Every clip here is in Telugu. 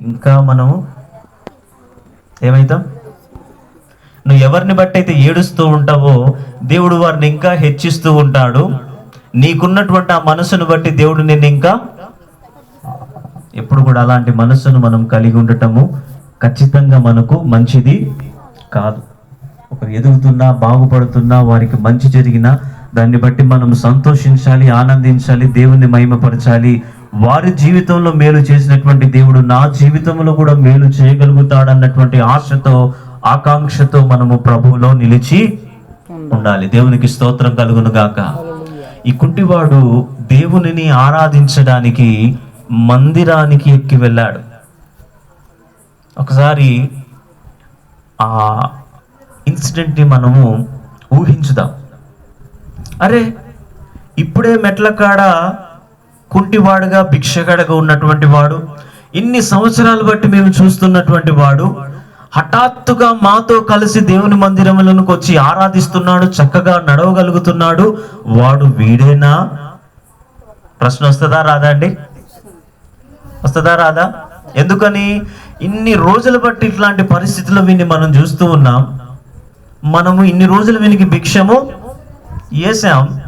ఇంకా మనము ఏమైతాం? నువ్వు ఎవరిని బట్టి అయితే ఏడుస్తూ ఉంటావో దేవుడు వారిని ఇంకా హెచ్చిస్తూ ఉంటాడు. నీకున్నటువంటి ఆ మనసును బట్టి దేవుడు నిన్ను ఇంకా ఎప్పుడు కూడా అలాంటి మనస్సును మనం కలిగి ఉండటము ఖచ్చితంగా మనకు మంచిది కాదు. ఒకరు ఎదుగుతున్నా బాగుపడుతున్నా వారికి మంచి జరిగినా దాన్ని బట్టి మనం సంతోషించాలి ఆనందించాలి దేవుణ్ణి మహిమపరచాలి వారి జీవితంలో మేలు చేసినటువంటి దేవుడు నా జీవితంలో కూడా మేలు చేయగలుగుతాడన్నటువంటి ఆశతో ఆకాంక్షతో మనము ప్రభువులో నిలిచి ఉండాలి. దేవునికి స్తోత్రం కలుగును గాక. ఈ కుంటివాడు దేవునిని ఆరాధించడానికి మందిరానికి ఎక్కి వెళ్ళాడు. ఒకసారి ఆ ఇన్సిడెంట్ని మనము ఊహించుదాం. అరే ఇప్పుడే మెట్ల కాడ కుంటివాడుగా భిక్షగాడుగా ఉన్నటువంటి వాడు ఇన్ని సంవత్సరాలు బట్టి మేము చూస్తున్నటువంటి వాడు హఠాత్తుగా మాతో కలిసి దేవుని మందిరములకు వచ్చి ఆరాధిస్తున్నాడు చక్కగా నడవగలుగుతున్నాడు వాడు వీడేనా? ప్రశ్న వస్తుందా రాదా అండి? వస్తుందా రాదా? ఎందుకని? ఇన్ని రోజులు బట్టి ఇట్లాంటి పరిస్థితులు విని మనం చూస్తూ ఉన్నాం. మనము ఇన్ని రోజులు వీనికి భిక్షము వేసాం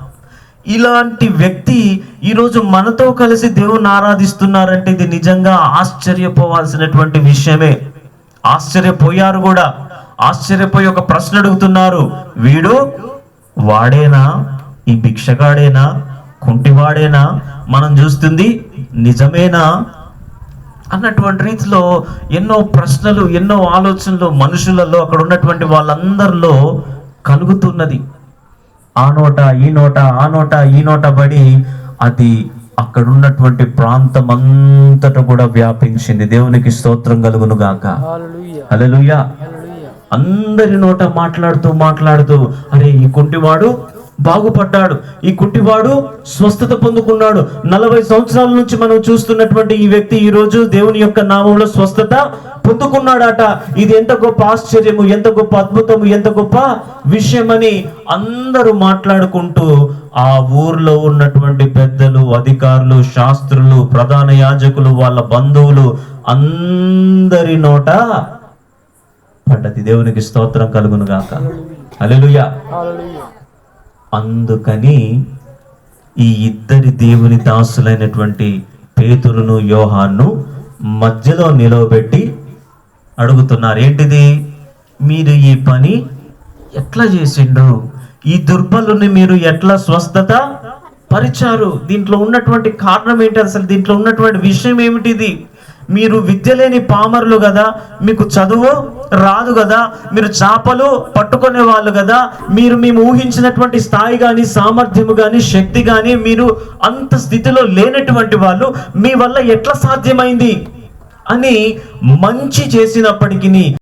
ఇలాంటి వ్యక్తి ఈరోజు మనతో కలిసి దేవుని ఆరాధిస్తున్నారంటే ఇది నిజంగా ఆశ్చర్యపోవాల్సినటువంటి విషయమే. ఆశ్చర్యపోయారు కూడా. ఆశ్చర్యపోయి ఒక ప్రశ్న అడుగుతున్నారు. వీడు వాడేనా? ఈ భిక్షగాడేనా? కుంటివాడేనా? మనం చూస్తుంది నిజమేనా? అన్నటువంటి రీతిలో ఎన్నో ప్రశ్నలు ఎన్నో ఆలోచనలు మనుషులలో అక్కడ ఉన్నటువంటి వాళ్ళందరిలో కలుగుతున్నది. ఆ నోట ఈ నోట ఆ నోట ఈ నోట పడి అది అక్కడ ఉన్నటువంటి ప్రాంతం అంతటా కూడా వ్యాపించింది. దేవునికి స్తోత్రం కలుగును గాక హల్లెలూయా. అందరి నోట మాట్లాడుతూ మాట్లాడుతూ అరే ఈ కుంటివాడు బాగుపడ్డాడు. ఈ కుంటివాడు స్వస్థత పొందుకున్నాడు. నలభై సంవత్సరాల నుంచి మనం చూస్తున్నటువంటి ఈ వ్యక్తి ఈ రోజు దేవుని యొక్క నామంలో స్వస్థత పొందుకున్నాడట. ఇది ఎంత గొప్ప ఆశ్చర్యము ఎంత గొప్ప అద్భుతము ఎంత గొప్ప విషయమని అందరూ మాట్లాడుకుంటూ ఆ ఊర్లో ఉన్నటువంటి పెద్దలు అధికారులు శాస్త్రులు ప్రధాన యాజకులు వాళ్ళ బంధువులు అందరి నోట పడ్డది దేవునికి స్తోత్రం కలుగును గాక అలెలుయా అందుకని ఈ ఇద్దరి దేవుని దాసులైనటువంటి పేతురును యోహాన్ను మధ్యలో నిలవబెట్టి అడుగుతున్నారు ఏంటిది? మీరు ఈ పని ఎట్లా చేసిండ్రు? ఈ దుర్బలుని మీరు ఎట్లా స్వస్థత పరిచారు? దీంట్లో ఉన్నటువంటి కారణం ఏంటి? అసలు దీంట్లో ఉన్నటువంటి విషయం ఏమిటిది? మీరు విద్య లేని పామరులు కదా మీకు చదువు రాదు కదా మీరు చేపలు పట్టుకునే వాళ్ళు కదా మీరు మేము ఊహించినటువంటి స్థాయి కానీ సామర్థ్యము కానీ శక్తి కానీ మీరు అంత స్థితిలో లేనటువంటి వాళ్ళు మీ వల్ల ఎట్లా సాధ్యమైంది? అని మంచి చేసినప్పటికీ